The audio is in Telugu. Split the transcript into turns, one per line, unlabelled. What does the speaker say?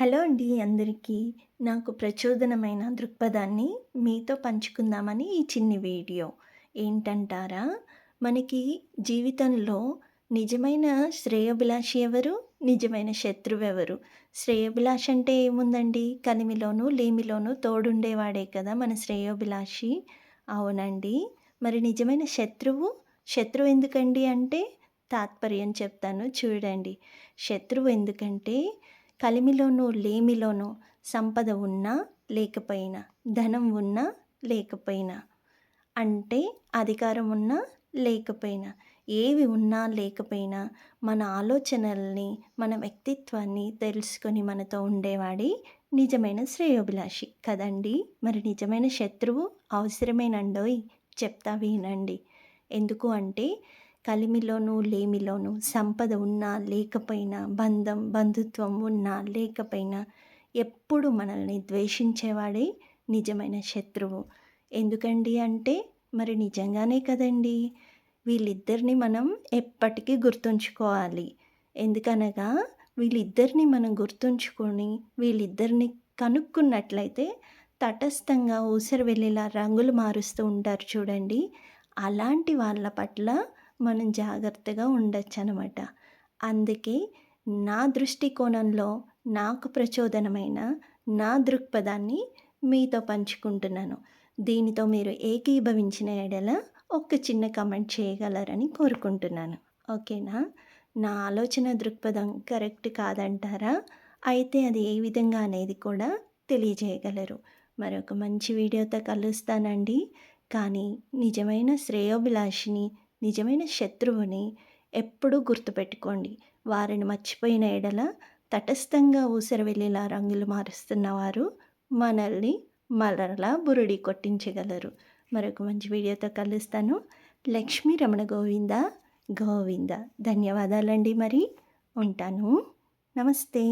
హలో అండి అందరికీ. నాకు ప్రచోదనమైన దృక్పథాన్ని మీతో పంచుకుందామని ఈ చిన్ని వీడియో. ఏంటంటారా? మనకి జీవితంలో నిజమైన శ్రేయోభిలాషి ఎవరు? నిజమైన శత్రువు ఎవరు? శ్రేయోభిలాష అంటే ఏముందండి? కలిమిలోను లేమిలోను తోడుండేవాడే కదా మన శ్రేయోభిలాషి. అవునండి. మరి నిజమైన శత్రువు? శత్రువు ఎందుకండి అంటే? తాత్పర్యం చెప్తాను చూడండి. శత్రువు ఎందుకంటే కలిమిలోనూ లేమిలోనూ సంపద ఉన్నా లేకపోయినా ధనం ఉన్నా లేకపోయినా అంటే అధికారం ఉన్నా లేకపోయినా ఏవి ఉన్నా లేకపోయినా మన ఆలోచనల్ని మన వ్యక్తిత్వాన్ని తెలుసుకొని మనతో ఉండేవాడి నిజమైన శ్రేయోభిలాషి. కదండి? మరి నిజమైన శత్రువు అవసరమేనండోయ్? చెప్తా వినండి. ఎందుకు అంటే కలిమిలోనూ లేమిలోనూ సంపద ఉన్నా లేకపోయినా బంధం బంధుత్వం ఉన్నా లేకపోయినా ఎప్పుడు మనల్ని ద్వేషించేవాడే నిజమైన శత్రువు. ఎందుకండి అంటే మరి నిజంగానే కదండి? వీళ్ళిద్దరిని మనం ఎప్పటికీ గుర్తుంచుకోవాలి. ఎందుకనగా వీళ్ళిద్దరిని మనం గుర్తుంచుకొని వీళ్ళిద్దరిని కనుక్కున్నట్లయితే తటస్థంగా ఊసరి వెళ్ళేలా రంగులు మారుస్తూ ఉంటారు చూడండి. అలాంటి వాళ్ళ పట్ల మనం జాగ్రత్తగా ఉండొచ్చు అనమాట అందుకే నా దృష్టికోణంలో నాకు ప్రచోదనమైన నా దృక్పథాన్ని మీతో పంచుకుంటున్నాను. దీనితో మీరు ఏకీభవించిన ఎడల ఒక చిన్న కమెంట్ చేయగలరని కోరుకుంటున్నాను. ఓకేనా? నా ఆలోచన దృక్పథం కరెక్ట్ కాదంటారా? అయితే అది ఏ విధంగా అనేది కూడా తెలియజేయగలరు. మరొక మంచి వీడియోతో కలుస్తానండి. కానీ నిజమైన శ్రేయోభిలాషిని నిజమైన శత్రువుని ఎప్పుడూ గుర్తుపెట్టుకోండి. వారిని మర్చిపోయిన ఎడల తటస్థంగా ఊసర వెళ్ళేలా రంగులు మారుస్తున్నవారు మనల్ని మరలా బురుడి కొట్టించగలరు. మరొక మంచి వీడియోతో కలుస్తాను. లక్ష్మీ రమణ గోవింద గోవింద. ధన్యవాదాలండి మరి. ఉంటాను. నమస్తే.